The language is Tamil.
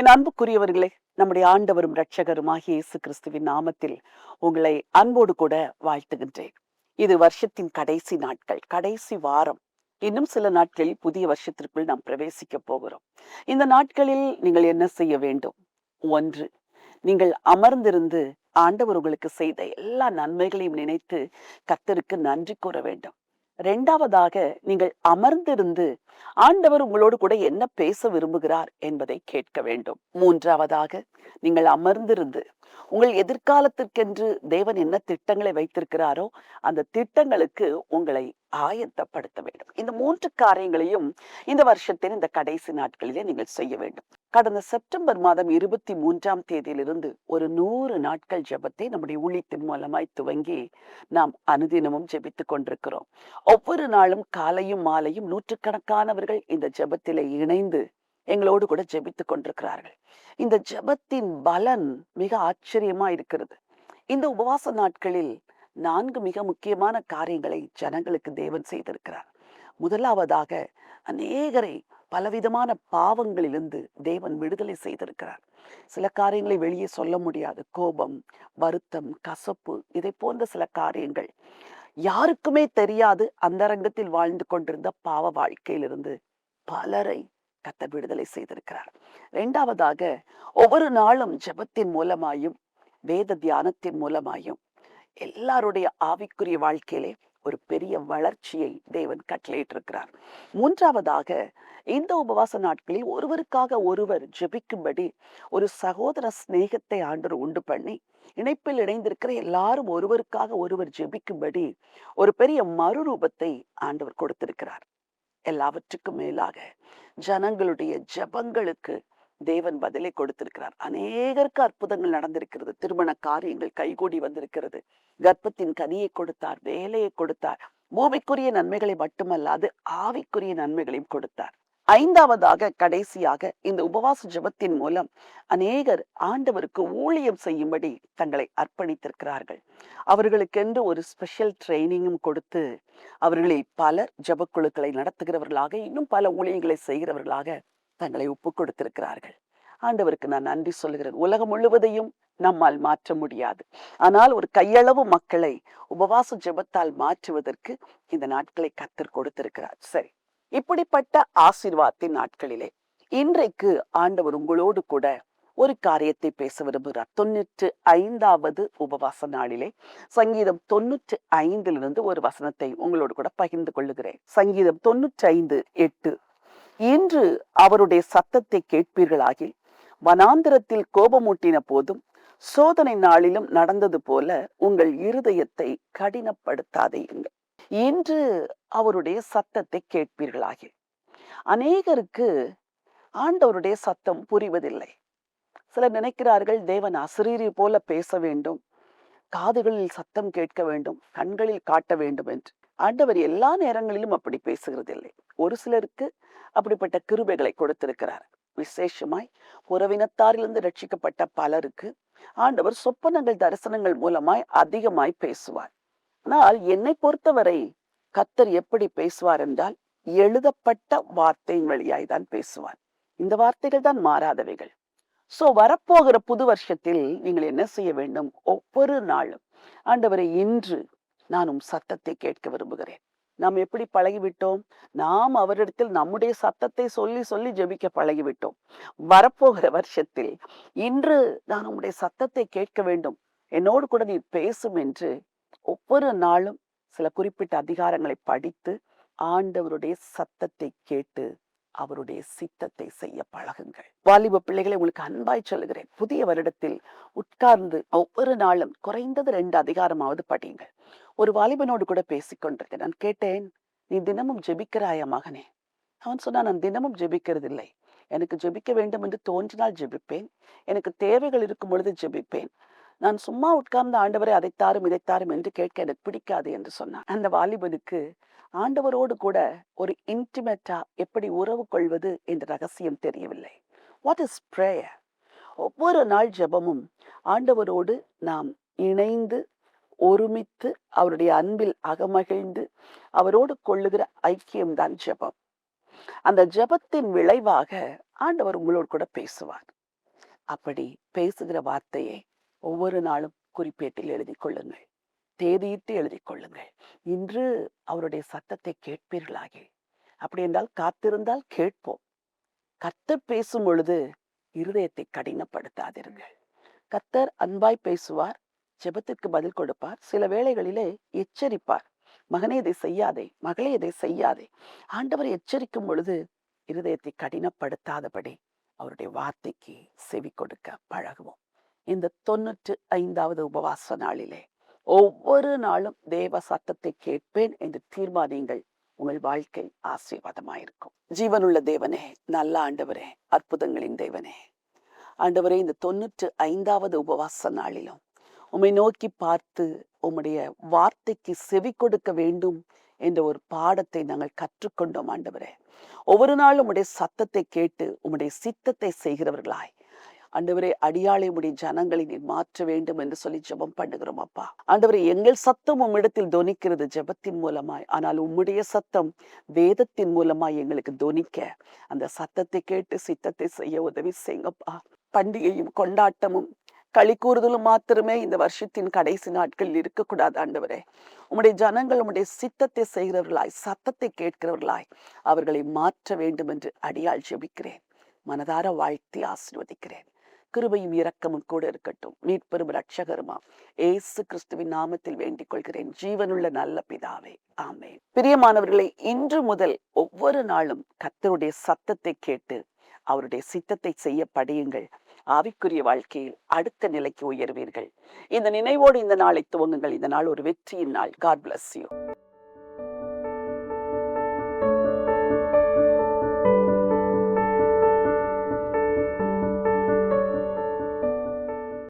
என் அன்புக்குரியவர்களே நம்முடைய ஆண்டவரும் இரட்சகருமாகிய இயேசு கிறிஸ்துவின் நாமத்தில் உங்களை அன்போடு கூட வாழ்த்துகின்றேன். இது வருஷத்தின் கடைசி நாட்கள் கடைசி வாரம். இன்னும் சில நாட்களில் புதிய வருஷத்திற்குள் நாம் பிரவேசிக்க போகிறோம். இந்த நாட்களில் நீங்கள் என்ன செய்ய வேண்டும்? ஒன்று நீங்கள் அமர்ந்திருந்து ஆண்டவர் உங்களுக்கு செய்த எல்லா நன்மைகளையும் நினைத்து கர்த்தருக்கு நன்றி கூற வேண்டும். ரெண்டாவதாக நீங்கள் அமர்ந்திருந்து ஆண்டவர் உங்களோடு கூட என்ன பேச விரும்புகிறார் என்பதை கேட்க வேண்டும். மூன்றாவதாக நீங்கள் அமர்ந்திருந்து உங்கள் எதிர்காலத்திற்கென்று தேவன் என்ன திட்டங்களை வைத்திருக்கிறாரோ அந்த திட்டங்களுக்கு உங்களை ஆயத்தப்படுத்த வேண்டும். இந்த மூன்று காரியங்களையும் இந்த வருஷத்தின் இந்த கடைசி நாட்களிலே நீங்கள் செய்ய வேண்டும். கடந்த செப்டம்பர் மாதம் இருபத்தி மூன்றாம் தேதியிலிருந்து ஒரு நூறு நாட்கள் ஜெபத்தை நம்முடைய ஊழியத்தின் மூலமாய் துவங்கி நாம் அனுதினமும் ஜெபித்துக் கொண்டிருக்கிறோம். ஒவ்வொரு நாளும் காலையும் மாலையும் நூற்றுக்கணக்கானவர்கள் இந்த ஜெபத்திலே இணைந்து எங்களோடு கூட ஜெபித்துக் கொண்டிருக்கிறார்கள். இந்த ஜெபத்தின் பலன் மிக ஆச்சரியமா இருக்கிறது. இந்த உபவாச நாட்களில் நான்கு மிக முக்கியமான காரியங்களை ஜனங்களுக்கு தேவன் செய்திருக்கிறார். முதலாவதாக அநேகரை பலவிதமான பாவங்களிலிருந்து தேவன் விடுதலை செய்திருக்கிறார். சில காரியங்களை வெளியே சொல்ல முடியாது. கோபம் வருத்தம் கசப்பு இதை போன்ற சில காரியங்கள். யாருக்குமே தெரியாது அந்தரங்கத்தில் வாழ்ந்து கொண்டிருந்த பாவ வாழ்க்கையிலிருந்து பலரை கத்தர் விடுதலை செய்திருக்கிறார். இரண்டாவதாக ஒவ்வொரு நாளும் ஜெபத்தின் மூலமாயும் வேத தியானத்தின் மூலமாயும் எல்லாருடைய ஆவிக்குரிய வாழ்க்கையிலே ஒரு பெரிய வளர்ச்சியை தேவன் கட்டளையிட்டிருக்கிறார். மூன்றாவதாக இந்த உபவாச நாட்களில் ஒருவருக்காக ஒருவர் ஜெபிக்கும்படி ஒரு சகோதர சிநேகத்தை ஆண்டவர் உண்டு பண்ணி இணைப்பில் இணைந்திருக்கிற எல்லாரும் ஒருவருக்காக ஒருவர் ஜெபிக்கும்படி ஒரு பெரிய மறுரூபத்தை ஆண்டவர் கொடுத்திருக்கிறார். எல்லாவற்றுக்கும் மேலாக ஜனங்களுடைய ஜெபங்களுக்கு தேவன் பதிலை கொடுத்திருக்கிறார். அநேகருக்கு அற்புதங்கள் நடந்திருக்கிறது. திருமண காரியங்கள் கைகூடி வந்திருக்கிறது. கர்ப்பத்தின் கனியை கொடுத்தார் வேலையை கொடுத்தார். பூமிக்குரிய நன்மைகளை மட்டுமல்லாது ஆவிக்குரிய நன்மைகளையும் கொடுத்தார். ஐந்தாவதாக கடைசியாக இந்த உபவாச ஜபத்தின் மூலம் அநேகர் ஆண்டவருக்கு ஊழியம் செய்யும்படி தங்களை அர்ப்பணித்திருக்கிறார்கள். அவர்களுக்கென்று ஒரு ஸ்பெஷல் ட்ரைனிங்கும் கொடுத்து அவர்களில் பலர் ஜபக்குழுக்களை நடத்துகிறவர்களாக இன்னும் பல ஊழியங்களை செய்கிறவர்களாக தங்களை ஒப்பு கொடுத்திருக்கிறார்கள். ஆண்டவருக்கு நான் நன்றி சொல்லுகிறேன். உலகம் முழுவதையும் நம்மால் மாற்ற முடியாது. ஆனால் ஒரு கையளவு மக்களை உபவாச ஜெபத்தால் மாற்றுவதற்கு இந்த நாட்களை கத்தர் கொடுத்திருக்கிறார். சரி இப்படிப்பட்ட ஆசீர்வாதத்தின் நாட்களிலே இன்றைக்கு ஆண்டவர் உங்களோடு கூட ஒரு காரியத்தை பேச விரும்புகிறார். தொண்ணூற்று ஐந்தாவது உபவாச நாளிலே சங்கீதம் தொண்ணூற்று ஐந்திலிருந்து ஒரு வசனத்தை உங்களோடு கூட பகிர்ந்து கொள்ளுகிறேன். சங்கீதம் தொண்ணூற்றி ஐந்து எட்டு. இன்று அவருடைய சத்தத்தை கேட்பீர்களாகில் வனாந்திரத்தில் கோபமூட்டின போதும் சோதனை நாளிலும் நடந்தது போல உங்கள் இருதயத்தை கடினப்படுத்தாதேயுங்கள். இன்று அவருடைய சத்தத்தை கேட்பீர்களாகில். அநேகருக்கு ஆண்டவருடைய சத்தம் புரிவதில்லை. சிலர் நினைக்கிறார்கள் தேவன் அசிரீரி போல பேச வேண்டும். காதுகளில் சத்தம் கேட்க வேண்டும். கண்களில் காட்ட வேண்டும் என்று. ஆண்டவர் எல்லா நேரங்களிலும் அப்படி பேசுகிறதில்லை. ஒரு சிலருக்கு அப்படிப்பட்ட கிருபைகளை கொடுத்திருக்கிறார். விசேஷமாய் உறவினத்தாரிலிருந்து ரட்சிக்கப்பட்ட பலருக்கு ஆண்டவர் சொப்பனங்கள் தரிசனங்கள் மூலமாய் அதிகமாய் பேசுவார். ஆனால் என்னை பொறுத்தவரை கத்தர் எப்படி பேசுவார் என்றால் எழுதப்பட்ட வார்த்தையின் வழியாய் தான் பேசுவார். இந்த வார்த்தைகள் தான் மாறாதவைகள். சோ வரப்போகிற புது வருஷத்தில் நீங்கள் என்ன செய்ய வேண்டும்? ஒவ்வொரு நாளும். ஆண்டவரை இன்று நான் உம் சத்தத்தை கேட்க விரும்புகிறேன். நாம் எப்படி பழகிவிட்டோம்? நாம் அவரிடத்தில் நம்முடைய சத்தத்தை சொல்லி சொல்லி ஜெபிக்க பழகிவிட்டோம். வரப்போகிற வருஷத்தில் இன்று நான் உங்களுடைய சத்தத்தை கேட்க வேண்டும். என்னோடு கூட நீ பேசும் என்று ஒவ்வொரு நாளும் சில குறிப்பிட்ட அதிகாரங்களை படித்து ஆண்டவருடைய சத்தத்தை கேட்டு அவருடைய சித்தத்தை செய்ய பழகுங்கள். வாலிப பிள்ளைகளை உங்களுக்கு அன்பாய் சொல்லுகிறேன். புதிய வருடத்தில் உட்கார்ந்து ஒவ்வொரு நாளும் குறைந்தது ரெண்டு அதிகாரமாவது படியுங்கள். ஒரு வாலிபனோடு கூட பேசிக்கொண்டிருக்கேன் நான் கேட்டேன் நீ தினமும் ஜெபிக்கிறாயா மகனே? அவன் சொன்னா நான் தினமும் ஜெபிக்கிறதில்லை. எனக்கு ஜெபிக்க வேண்டும் என்று தோன்றினால் ஜெபிப்பேன். எனக்கு தேவைகள் இருக்கும் பொழுது ஜெபிப்பேன். நான் சும்மா உட்கார்ந்த ஆண்டவரை அதைத்தாரும் இதைத்தாரும் என்று கேட்க எனக்கு பிடிக்காது என்று சொன்னான். அந்த வாலிபனுக்கு ஆண்டவரோடு கூட ஒரு இன்டிமேட்டா எப்படி உறவு கொள்வது என்ற ரகசியம் தெரியவில்லை. வாட் இஸ் ப்ரேயர் ஒவ்வொரு நாள் ஜெபமும் ஆண்டவரோடு நாம் இணைந்து ஒருமித்து அவருடைய அன்பில் அகமகிழ்ந்து அவரோடு கொள்ளுகிற ஐக்கியம்தான் ஜெபம். அந்த ஜெபத்தின் விளைவாக ஆண்டவர் உங்களோடு கூட பேசுவார். அப்படி பேசுகிற வார்த்தையை ஒவ்வொரு நாளும் குறிப்பேட்டில் எழுதி கொள்ளுங்கள். தேதியிட்டு எழுதி கொள்ளுங்கள். இன்று அவருடைய சத்தத்தை கேட்பீர்களாகி அப்படி என்றால் காத்திருந்தால் கேட்போம். கத்தர் பேசும் பொழுது இருதயத்தை கடினப்படுத்தாதீர்கள். கத்தர் அன்பாய் பேசுவார் ஜெபத்திற்கு பதில் கொடுப்பார். சில வேளைகளிலே எச்சரிப்பார். மகனே இதை செய்யாதே. மகளே இதை செய்யாதே. ஆண்டவர் எச்சரிக்கும் பொழுது இருதயத்தை கடினப்படுத்தாதபடி அவருடைய வார்த்தைக்கு செவி கொடுக்க பழகுவோம். இந்த தொண்ணூற்று ஐந்தாவது உபவாச நாளிலே ஒவ்வொரு நாளும் தேவ சத்தத்தை கேட்பேன் என்று தீர்மானியுங்கள். உங்கள் வாழ்க்கை ஆசீர்வாதமாயிருக்கும். ஜீவனுள்ள தேவனே நல்ல ஆண்டவரே அற்புதங்களின் தேவனே. ஆண்டவரே இந்த தொண்ணூற்று ஐந்தாவது உபவாச நாளிலும் உம்மை நோக்கி பார்த்து உம்முடைய வார்த்தைக்கு செவி கொடுக்க வேண்டும் என்ற ஒரு பாடத்தை நாங்கள் கற்றுக்கொண்டோம் ஆண்டவரே. ஒவ்வொரு நாளும் உம்முடைய சத்தத்தை கேட்டு உம்முடைய சித்தத்தை செய்கிறவர்களாய். ஆண்டவரே அடியாளை உடைய ஜனங்களை நீர் மாற்ற வேண்டும் என்று சொல்லி ஜெபம் பண்ணுகிறோம் அப்பா. ஆண்டவரே எங்கள் சத்தம் உம்மிடத்தில் தொனிக்கிறது ஜெபத்தின் மூலமாய். ஆனால் உம்முடைய சத்தம் வேதத்தின் மூலமாய் எங்களுக்கு தொனிக்க அந்த சத்தத்தை கேட்டு சித்தத்தை செய்ய உதவி செய்யுங்கப்பா. பண்டிகையும் கொண்டாட்டமும் களி கூறுதலும் மாத்திரமே இந்த வருஷத்தின் கடைசி நாட்களில் இருக்கக்கூடாது ஆண்டவரே. உம்முடைய ஜனங்கள் உம்முடைய சித்தத்தை செய்கிறவர்களாய் சத்தத்தை கேட்கிறவர்களாய் அவர்களை மாற்ற வேண்டும் என்று அடியால் ஜெபிக்கிறேன். மனதார வாழ்த்தி ஆசிர்வதிக்கிறேன். கிருபையும் இரக்கமும் கூட இருக்கட்டும். மீட்பெரும் ரட்சகருமா ஏசு கிறிஸ்துவின் நாமத்தில் வேண்டிக் கொள்கிறேன் ஜீவனுள்ள நல்ல பிதாவே ஆமே பிரியமானவர்களை இன்று முதல் ஒவ்வொரு நாளும் கத்தருடைய சத்தத்தை கேட்டு அவருடைய சித்தத்தை செய்ய படியுங்கள். ஆவிக்குரிய வாழ்க்கையில் அடுத்த நிலைக்கு உயர்வீர்கள். இந்த நினைவோடு இந்த நாளை துவங்குங்கள். இந்த நாள் ஒரு வெற்றியின் நாள். God bless you